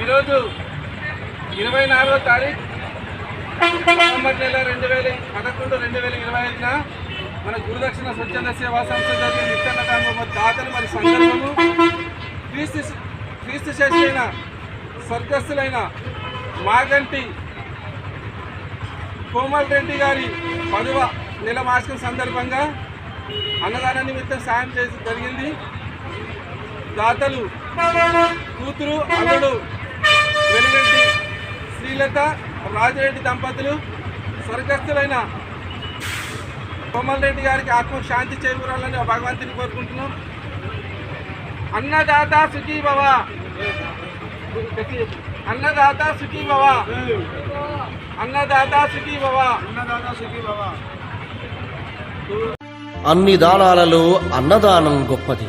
ఈరోజు ఇరవై నాలుగో తారీఖు నవంబర్ నెల రెండు వేల పదకొండు రెండు వేల ఇరవై ఐదున మన గురుదక్షిణ స్వచ్ఛంద సేవా సంస్థ జరిగిన నిత్యాన్న దాతలు మరి సందర్భము క్రీస్తు క్రీస్తు శేషులైన స్వర్గస్థులైన మాగంటి కోమల్ రెడ్డి గారి పదవ నెల మాసం సందర్భంగా అన్నదాన నిమిత్తం సాయం చేసి జరిగింది. దాతలు కూతురు అల్లుడు వెలుగంటి శ్రీలత రాజిరెడ్డి దంపతులు స్వర్గస్థులైన కోమల్ రెడ్డి గారికి ఆత్మ శాంతి చేకూరాలని ఆ భగవంతుని కోరుకుంటున్నాం. అన్నదాత సుఖీ భవ. అన్నదాత సుఖీ భవ. అన్నదాత సుఖీ భవ. అన్ని దానాలలో అన్నదానం గొప్పది.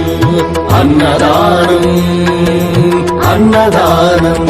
అన్నదానం అన్నదానం